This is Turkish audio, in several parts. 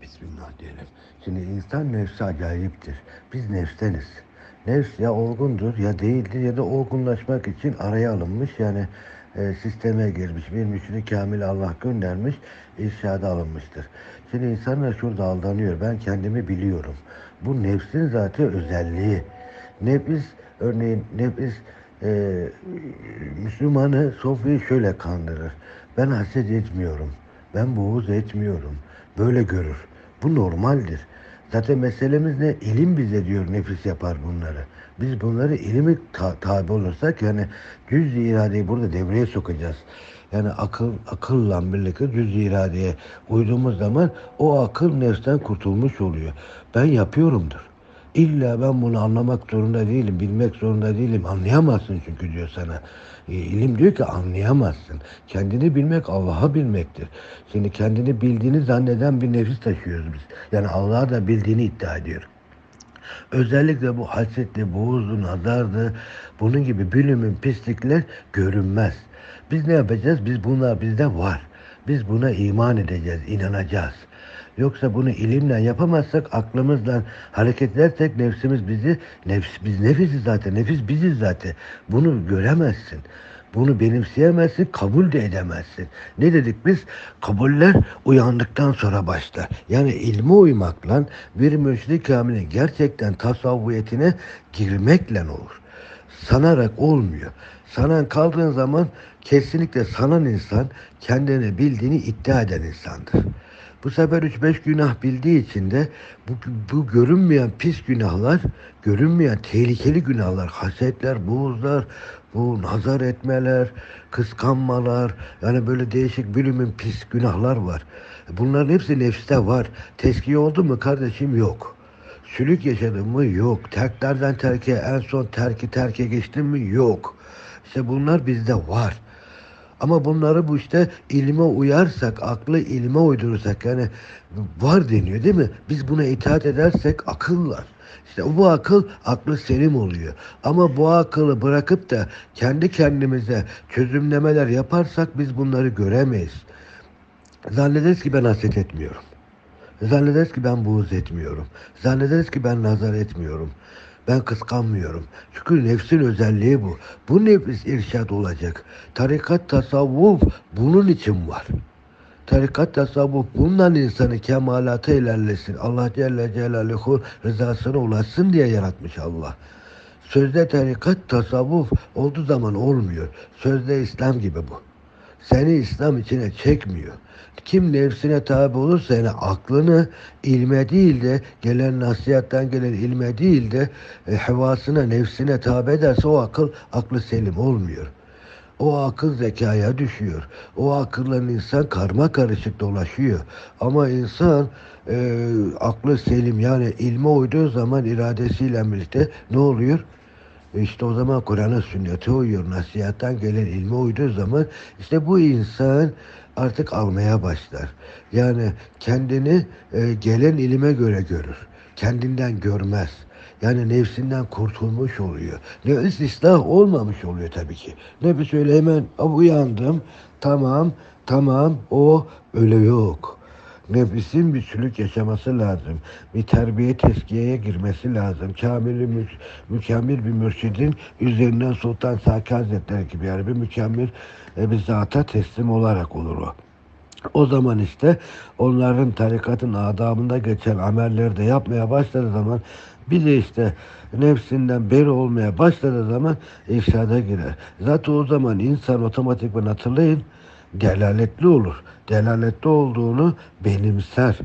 Bismillah diyelim. Şimdi insan nefsi acayiptir. Biz nefsteniz. Nefs ya olgundur ya değildir ya da olgunlaşmak için araya alınmış yani e, sisteme girmiş. Bir müşri kamil Allah göndermiş, irşada alınmıştır. Şimdi insanlar şurada aldanıyor. Ben kendimi biliyorum. Bu nefsin zaten özelliği. Nefis, örneğin nefis e, Müslümanı Sofya'yı şöyle kandırır. Ben haset etmiyorum. Ben buğuz etmiyorum. Böyle görür. Bu normaldir. Zaten meselemiz ne? İlim bize diyor nefis yapar bunları. Biz bunları ilimi ta- tabi olursak yani cüz iradeyi burada devreye sokacağız. Yani akıl akılla birlikte cüz iradeye uyduğumuz zaman o akıl nefsten kurtulmuş oluyor. Ben yapıyorumdur. İlla ben bunu anlamak zorunda değilim, bilmek zorunda değilim. Anlayamazsın çünkü diyor sana. E, ilim diyor ki anlayamazsın. Kendini bilmek Allah'a bilmektir. Şimdi kendini bildiğini zanneden bir nefis taşıyoruz biz. Yani Allah'a da bildiğini iddia ediyor. Özellikle bu hasetti, buğuzdu, nazardı, bunun gibi bölümün pislikler görünmez. Biz ne yapacağız? Biz bunlar bizde var. Biz buna iman edeceğiz, inanacağız. Yoksa bunu ilimle yapamazsak, aklımızla hareket edersek nefsimiz bizi, nefs, biz nefisiz zaten, nefis biziz zaten. Bunu göremezsin. Bunu benimseyemezsin, kabul de edemezsin. Ne dedik biz? Kabuller uyandıktan sonra başlar. Yani ilme uymakla bir müşrik kamilin gerçekten tasavvuyetine girmekle olur. Sanarak olmuyor. Sanan kaldığın zaman kesinlikle sanan insan kendini bildiğini iddia eden insandır. Bu sefer 3-5 günah bildiği için de bu, bu görünmeyen pis günahlar, görünmeyen tehlikeli günahlar, hasetler, buğuzlar, bu nazar etmeler, kıskanmalar, yani böyle değişik bölümün pis günahlar var. Bunların hepsi nefste var. Teskiye oldu mu kardeşim? Yok. Sülük yaşadın mı? Yok. Terklerden terke, en son terki terke geçtin mi? Yok. İşte bunlar bizde var. Ama bunları bu işte ilme uyarsak, aklı ilme uydurursak yani var deniyor değil mi? Biz buna itaat edersek akıllar. İşte bu akıl aklı selim oluyor. Ama bu akıllı bırakıp da kendi kendimize çözümlemeler yaparsak biz bunları göremeyiz. Zannederiz ki ben haset etmiyorum. Zannederiz ki ben buğz etmiyorum. Zannederiz ki ben nazar etmiyorum. Ben kıskanmıyorum. Çünkü nefsin özelliği bu. Bu nefis irşad olacak. Tarikat tasavvuf bunun için var. Tarikat tasavvuf bundan insanı kemalata ilerlesin. Allah Celle Celaluhu rızasına ulaşsın diye yaratmış Allah. Sözde tarikat tasavvuf olduğu zaman olmuyor. Sözde İslam gibi bu. Seni İslam içine çekmiyor. Kim nefsine tabi olursa yani aklını ilme değil de gelen nasihattan gelen ilme değil de e, hevasına nefsine tabi ederse o akıl aklı selim olmuyor. O akıl zekaya düşüyor. O akılla insan karma karışık dolaşıyor. Ama insan e, aklı selim yani ilme uyduğu zaman iradesiyle birlikte ne oluyor? İşte o zaman Kur'an'a sünnete uyuyor. Nasihattan gelen ilme uyduğu zaman işte bu insan artık almaya başlar. Yani kendini e, gelen ilime göre görür. Kendinden görmez. Yani nefsinden kurtulmuş oluyor. Nefis ıslah olmamış oluyor tabii ki. Nefis öyle hemen uyandım. Tamam, tamam o öyle yok. Nefisin bir sülük yaşaması lazım. Bir terbiye tezkiyeye girmesi lazım. Kamil, mü, mükemmel bir mürşidin üzerinden Sultan Saki Hazretleri gibi yani bir mükemmel e, bir zata teslim olarak olur o. O zaman işte onların tarikatın adamında geçen amelleri de yapmaya başladığı zaman bir de işte nefsinden beri olmaya başladığı zaman irşada girer. Zaten o zaman insan otomatikman hatırlayın delaletli olur. Delaletli olduğunu benimser.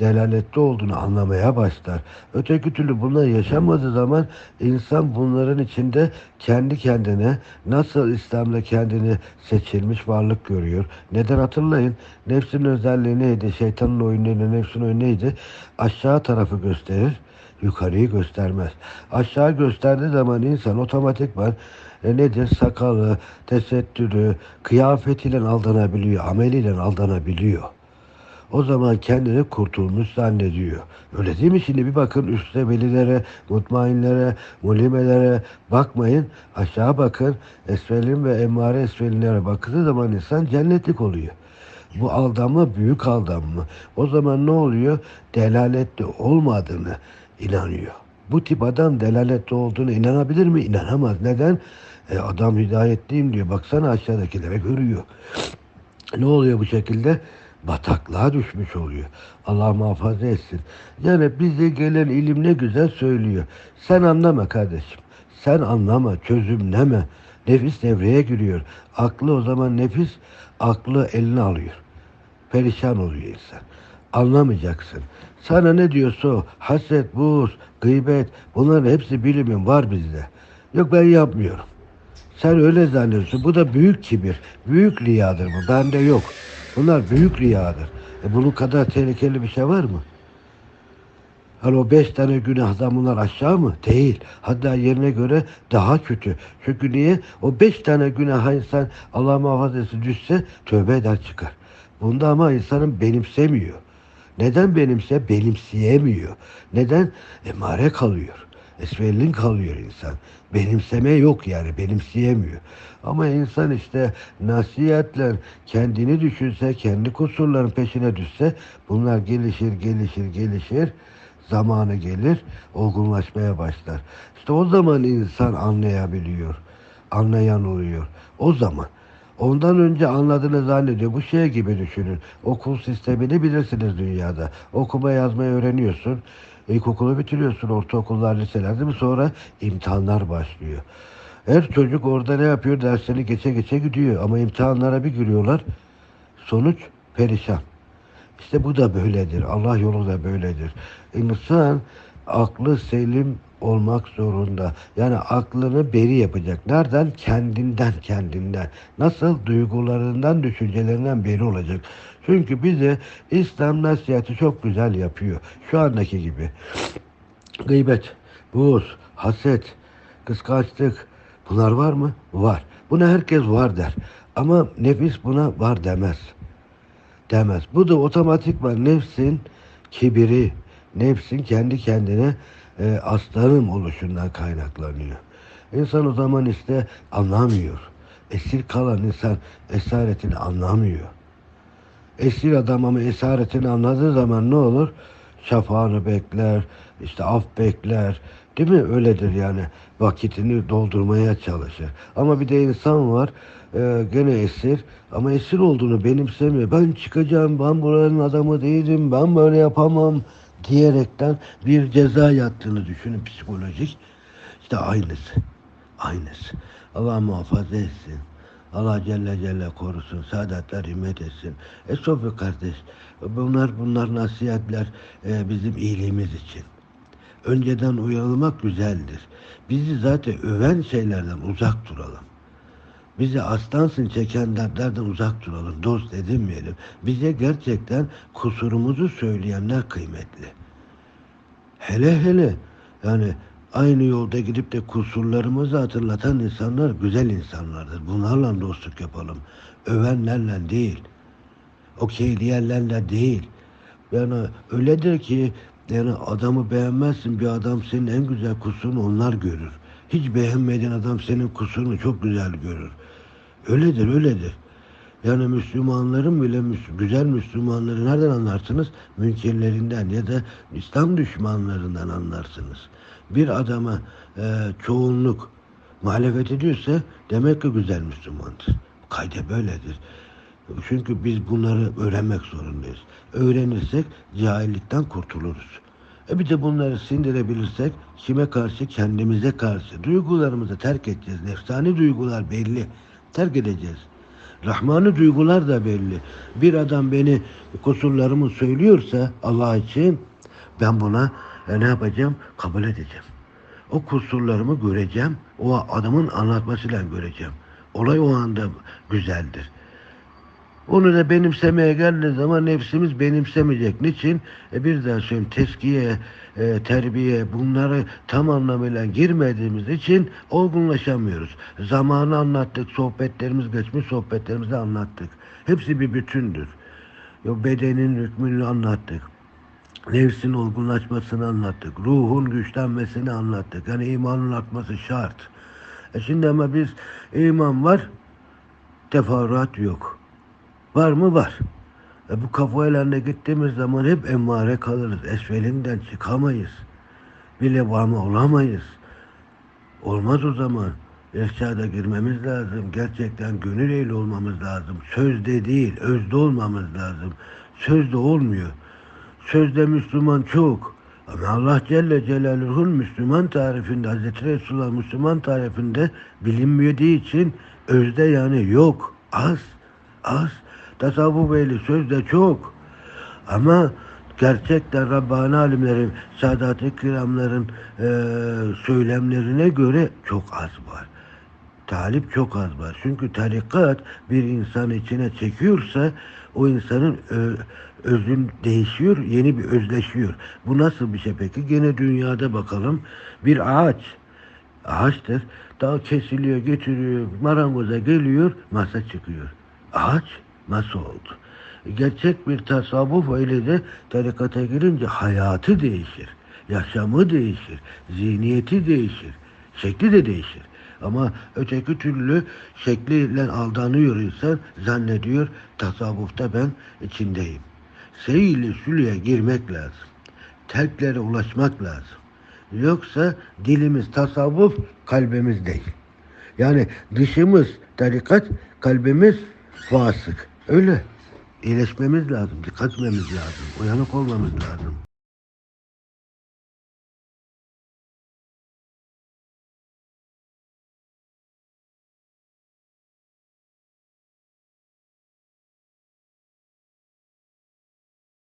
Delaletli olduğunu anlamaya başlar. Öteki türlü bunları yaşamadığı zaman insan bunların içinde kendi kendine nasıl İslam'da kendini seçilmiş varlık görüyor. Neden hatırlayın? Nefsin özelliği neydi? Şeytanın oyunu? Nefsin oyunu neydi? Aşağı tarafı gösterir yukarıyı göstermez. Aşağı gösterdiği zaman insan otomatikman e, nedir? Sakalı, tesettürü, kıyafetiyle aldanabiliyor, ameliyle aldanabiliyor. O zaman kendini kurtulmuş zannediyor. Öyle değil mi? Şimdi bir bakın üstte velilere, mutmainlere, mulimelere bakmayın. Aşağı bakın. Esvelin ve emmare esvelinlere baktığı zaman insan cennetlik oluyor. Bu aldanma büyük aldanma. O zaman ne oluyor? Delaletli olmadığını inanıyor. Bu tip adam delaletli olduğunu inanabilir mi? İnanamaz. Neden? E, adam hidayetliyim diyor. Baksana aşağıdakilere görüyor. Ne oluyor bu şekilde? Bataklığa düşmüş oluyor. Allah muhafaza etsin. Yani bize gelen ilim ne güzel söylüyor. Sen anlama kardeşim. Sen anlama, çözümleme. Nefis devreye giriyor. Aklı o zaman nefis aklı eline alıyor. Perişan oluyor insan. Anlamayacaksın. Sana ne diyorsa o. Haset, buğz, gıybet bunların hepsi bilimin var bizde. Yok ben yapmıyorum. Sen öyle zannediyorsun. Bu da büyük kibir. Büyük riyadır bu. Bende yok. Bunlar büyük riyadır. E bunun kadar tehlikeli bir şey var mı? Hani o beş tane günahdan bunlar aşağı mı? Değil. Hatta yerine göre daha kötü. Çünkü niye? O beş tane günaha insan Allah muhafaza etsin düşse tövbe eder çıkar. Bunda ama insanın benimsemiyor. Neden benimse? Benimseyemiyor. Neden? Emare kalıyor. Esvelin kalıyor insan. Benimseme yok yani benimseyemiyor. Ama insan işte nasihatle kendini düşünse, kendi kusurların peşine düşse bunlar gelişir, gelişir, gelişir. Zamanı gelir, olgunlaşmaya başlar. İşte o zaman insan anlayabiliyor. Anlayan oluyor. O zaman. Ondan önce anladığını zannediyor. Bu şey gibi düşünün. Okul sistemini bilirsiniz dünyada. Okuma yazmayı öğreniyorsun. İlkokulu bitiriyorsun, ortaokullar, liseler değil mi? Sonra imtihanlar başlıyor. Her çocuk orada ne yapıyor? Derslerini geçe geçe gidiyor. Ama imtihanlara bir giriyorlar. Sonuç perişan. İşte bu da böyledir. Allah yolu da böyledir. İnsan aklı selim olmak zorunda. Yani aklını beri yapacak. Nereden? Kendinden, kendinden. Nasıl? Duygularından, düşüncelerinden beri olacak. Çünkü bize İslam nasihati çok güzel yapıyor. Şu andaki gibi. Gıybet, buğz, haset, kıskançlık bunlar var mı? Var. Buna herkes var der. Ama nefis buna var demez. Demez. Bu da otomatikman nefsin kibiri, nefsin kendi kendine e, aslanım oluşundan kaynaklanıyor. İnsan o zaman işte anlamıyor. Esir kalan insan esaretini anlamıyor. Esir adam ama esaretini anladığı zaman ne olur? Şafağını bekler, işte af bekler. Değil mi? Öyledir yani. Vakitini doldurmaya çalışır. Ama bir de insan var e, gene esir ama esir olduğunu benimsemiyor. Ben çıkacağım, ben buranın adamı değilim, ben böyle yapamam diyerekten bir ceza yattığını düşünün psikolojik. İşte aynısı. Aynısı. Allah muhafaza etsin. Allah Celle Celle korusun, saadetler himmet etsin. E Sofi kardeş, bunlar bunlar nasihatler e, bizim iyiliğimiz için. Önceden uyarılmak güzeldir. Bizi zaten öven şeylerden uzak duralım. Bizi aslansın çeken dertlerden uzak duralım, dost edinmeyelim. Bize gerçekten kusurumuzu söyleyenler kıymetli. Hele hele yani aynı yolda gidip de kusurlarımızı hatırlatan insanlar güzel insanlardır. Bunlarla dostluk yapalım. Övenlerle değil. Okeyleyenlerle değil. Yani öyledir ki yani adamı beğenmezsin bir adam senin en güzel kusurunu onlar görür. Hiç beğenmediğin adam senin kusurunu çok güzel görür. Öyledir, öyledir. Yani Müslümanların bile güzel Müslümanları nereden anlarsınız? Münkerlerinden ya da İslam düşmanlarından anlarsınız. Bir adama e, çoğunluk muhalefet ediyorsa demek ki güzel Müslümandır. Kayda böyledir. Çünkü biz bunları öğrenmek zorundayız. Öğrenirsek cahillikten kurtuluruz. E bir de bunları sindirebilirsek kime karşı? Kendimize karşı. Duygularımızı terk edeceğiz. Nefsani duygular belli. Terk edeceğiz. Rahmani duygular da belli. Bir adam beni kusurlarımı söylüyorsa Allah için ben buna e, ne yapacağım? Kabul edeceğim. O kusurlarımı göreceğim. O adamın anlatmasıyla göreceğim. Olay o anda güzeldir. Onu da benimsemeye geldiği zaman nefsimiz benimsemeyecek. Niçin? E bir daha söyleyeyim teskiye, e, terbiye bunları tam anlamıyla girmediğimiz için olgunlaşamıyoruz. Zamanı anlattık, sohbetlerimiz geçmiş sohbetlerimizi anlattık. Hepsi bir bütündür. Bedenin hükmünü anlattık. Nefsin olgunlaşmasını anlattık. Ruhun güçlenmesini anlattık. Yani imanın artması şart. E şimdi ama biz iman var, teferruat yok. Var mı? Var. E bu kafayla gittiğimiz zaman hep emmare kalırız. Esfelinden çıkamayız. Bir levame olamayız. Olmaz o zaman. İrşada girmemiz lazım. Gerçekten gönül ehli olmamız lazım. Sözde değil, özde olmamız lazım. Sözde olmuyor. Sözde Müslüman çok. Ama Allah Celle Celaluhu'nun Müslüman tarifinde, Hazreti Resulullah Müslüman tarifinde bilinmediği için özde yani yok. Az, az. Tasavvuf ehli sözde çok. Ama gerçekten Rabbani alimlerin, Sadat-ı Kiramların eee, söylemlerine göre çok az var. Talip çok az var. Çünkü tarikat bir insan içine çekiyorsa o insanın ö, özün değişiyor, yeni bir özleşiyor. Bu nasıl bir şey peki? Gene dünyada bakalım. Bir ağaç, ağaçtır. Dağ kesiliyor, getiriyor, marangoza geliyor, masa çıkıyor. Ağaç masa oldu. Gerçek bir tasavvuf öyle de tarikata girince hayatı değişir. Yaşamı değişir. Zihniyeti değişir. Şekli de değişir. Ama öteki türlü şekliyle aldanıyor insan, zannediyor tasavvufta ben içindeyim. Seyili sülüye girmek lazım. Terklere ulaşmak lazım. Yoksa dilimiz tasavvuf, kalbimiz değil. Yani dışımız tarikat, kalbimiz fasık. Öyle. İyileşmemiz lazım, dikkat etmemiz lazım, uyanık olmamız lazım.